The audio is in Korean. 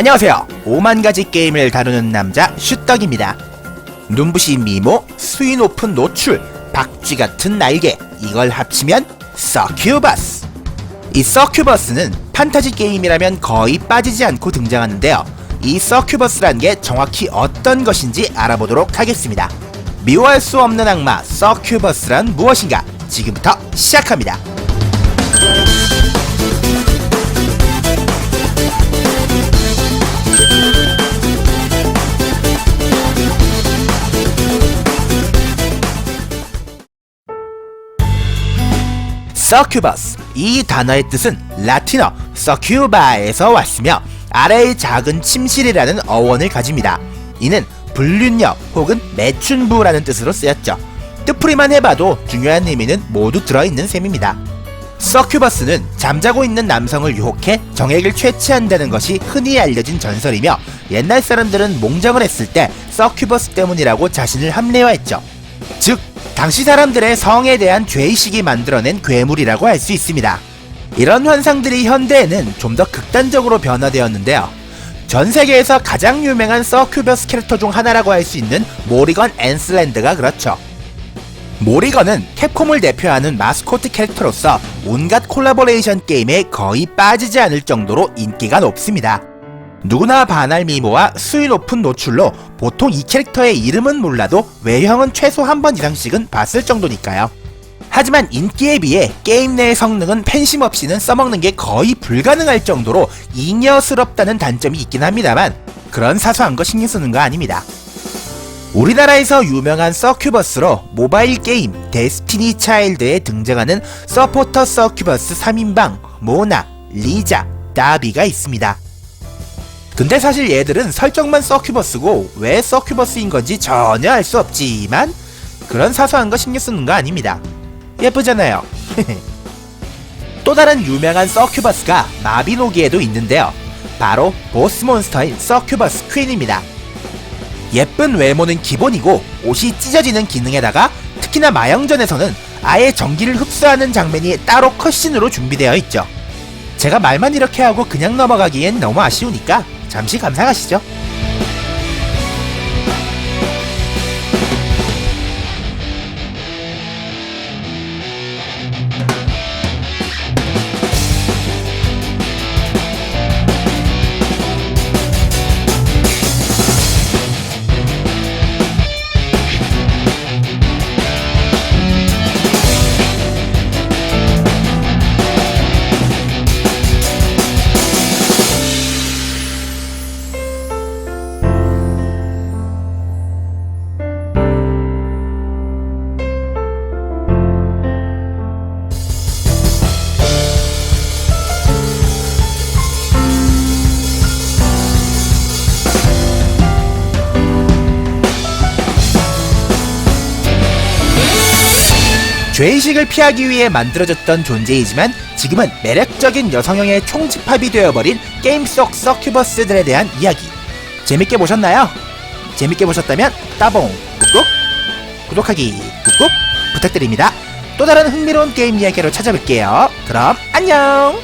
안녕하세요. 5만 가지 게임을 다루는 남자 슈떡입니다. 눈부신 미모, 수위 높은 노출, 박쥐 같은 날개, 이걸 합치면 서큐버스. 이 서큐버스는 판타지 게임이라면 거의 빠지지 않고 등장하는데요. 이 서큐버스란 게 정확히 어떤 것인지 알아보도록 하겠습니다. 미워할 수 없는 악마 서큐버스란 무엇인가? 지금부터 시작합니다. 서큐버스 이 단어의 뜻은 라틴어 서큐바에서 왔으며 아래의 작은 침실이라는 어원을 가집니다. 이는 불륜녀 혹은 매춘부라는 뜻으로 쓰였죠. 뜻풀이만 해봐도 중요한 의미는 모두 들어있는 셈입니다. 서큐버스는 잠자고 있는 남성을 유혹해 정액을 채취한다는 것이 흔히 알려진 전설이며 옛날 사람들은 몽정을 했을 때 서큐버스 때문이라고 자신을 합리화했죠. 즉, 당시 사람들의 성에 대한 죄의식이 만들어낸 괴물이라고 할 수 있습니다. 이런 현상들이 현대에는 좀 더 극단적으로 변화되었는데요. 전 세계에서 가장 유명한 서큐버스 캐릭터 중 하나라고 할 수 있는 모리건 앤슬랜드가 그렇죠. 모리건은 캡콤을 대표하는 마스코트 캐릭터로서 온갖 콜라보레이션 게임에 거의 빠지지 않을 정도로 인기가 높습니다. 누구나 반할 미모와 수위 높은 노출로 보통 이 캐릭터의 이름은 몰라도 외형은 최소 한 번 이상씩은 봤을 정도니까요. 하지만 인기에 비해 게임 내의 성능은 팬심 없이는 써먹는 게 거의 불가능할 정도로 잉여스럽다는 단점이 있긴 합니다만 그런 사소한 거 신경 쓰는 거 아닙니다. 우리나라에서 유명한 서큐버스로 모바일 게임 데스티니 차일드에 등장하는 서포터 서큐버스 3인방 모나, 리자, 다비가 있습니다. 근데 사실 얘들은 설정만 서큐버스고 왜 서큐버스인 건지 전혀 알 수 없지만 그런 사소한 거 신경 쓰는 거 아닙니다. 예쁘잖아요. 또 다른 유명한 서큐버스가 마비노기에도 있는데요. 바로 보스 몬스터인 서큐버스 퀸입니다. 예쁜 외모는 기본이고 옷이 찢어지는 기능에다가 특히나 마영전에서는 아예 전기를 흡수하는 장면이 따로 컷신으로 준비되어 있죠. 제가 말만 이렇게 하고 그냥 넘어가기엔 너무 아쉬우니까 잠시 감상하시죠. 죄의식을 피하기 위해 만들어졌던 존재이지만 지금은 매력적인 여성형의 총집합이 되어버린 게임 속 서큐버스들에 대한 이야기. 재밌게 보셨나요? 재밌게 보셨다면 따봉 꾹꾹 구독하기 꾹꾹 부탁드립니다. 또 다른 흥미로운 게임 이야기로 찾아뵐게요. 그럼 안녕